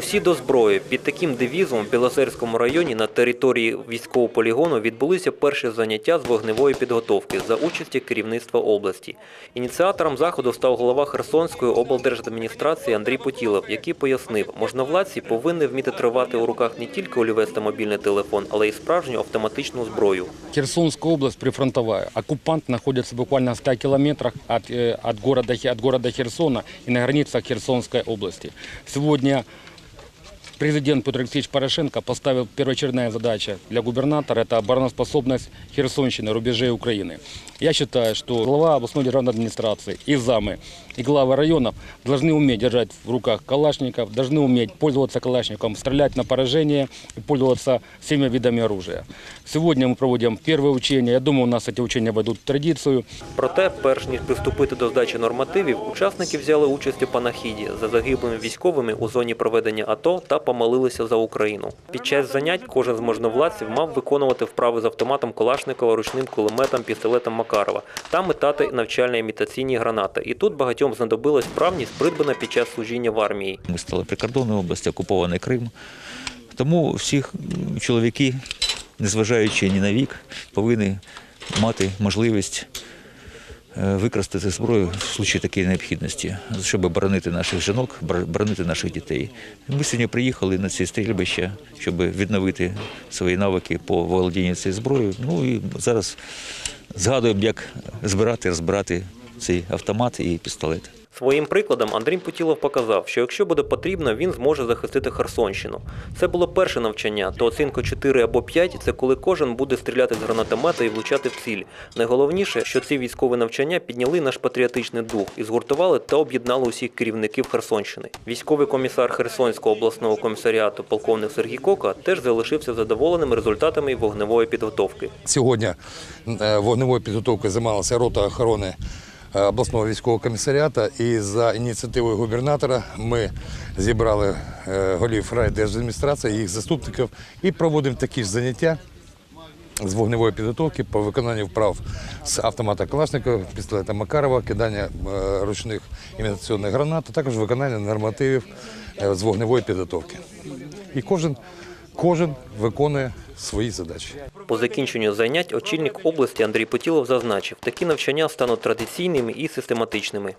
Усі до зброї. Під таким девізом в Білозерському районі на території військового полігону відбулися перші заняття з вогневої підготовки за участі керівництва області. Ініціатором заходу став голова Херсонської облдержадміністрації Андрій Путілов, який пояснив, можновладці повинні вміти тривати у руках не тільки олівець мобільний телефон, але й справжню автоматичну зброю. Херсонская область прифронтовая. Оккупант находится буквально в 100 километрах от, э, от, города, Хе- от города Херсона и на границах Херсонской области. Сегодня президент Петр Алексеевич Порошенко поставил первоочередная задача для губернатора – это обороноспособность Херсонщины, рубежей Украины. Я считаю, что глава областной державной администрации и замы, и главы районов должны уметь держать в руках калашников, должны уметь пользоваться калашником, стрелять на поражение и пользоваться всеми видами оружия. Сегодня мы проводим первые учения. Я думаю, у нас эти учения войдут в традицию. Проте, перш ніж приступити до здачі нормативів, учасники взяли участь у панахіді за загиблими військовими у зоні проведення АТО та помолилися за Україну. Під час занять кожен з можновладців мав виконувати вправи з автоматом Калашникова, ручним кулеметом, пістолетом Макарова та метати навчальні імітаційні гранати. І тут багатьом знадобилась вправність, придбана під час служіння в армії. Ми стали прикордонною області, окупований Крим. Тому всі чоловіки, незважаючи ні на вік, повинні мати можливість використати зброю в случаї такої необхідності, щоб боронити наших жінок, бор- боронити наших дітей. Ми сьогодні приїхали на ці стрільбища, щоб відновити свої навики по володінню цією зброєю. Ну і зараз згадуємо, як збирати, розбирати цей автомат і пістолет. Своїм прикладом Андрій Путілов показав, що якщо буде потрібно, він зможе захистити Херсонщину. Це було перше навчання, то оцінка 4 або 5 – це коли кожен буде стріляти з гранатомета і влучати в ціль. Найголовніше, що ці військові навчання підняли наш патріотичний дух і згуртували та об'єднали усіх керівників Херсонщини. Військовий комісар Херсонського обласного комісаріату полковник Сергій Кока теж залишився задоволеним результатами вогневої підготовки. Сьогодні е, вогневою підготовкою займалася рота охорони обласного військового комісаріату. І за ініціативою губернатора ми зібрали е, голів райдержадміністрації, їх заступників і проводимо такі ж заняття. З вогневої підготовки по виконанню вправ з автомата Калашникова, пістолета Макарова, кидання е, ручних імітаційних гранат, а також виконання нормативів е, з вогневої підготовки. І кожен, кожен виконує свої задачі. По закінченню занять очільник області Андрій Потілов зазначив, такі навчання стануть традиційними і систематичними.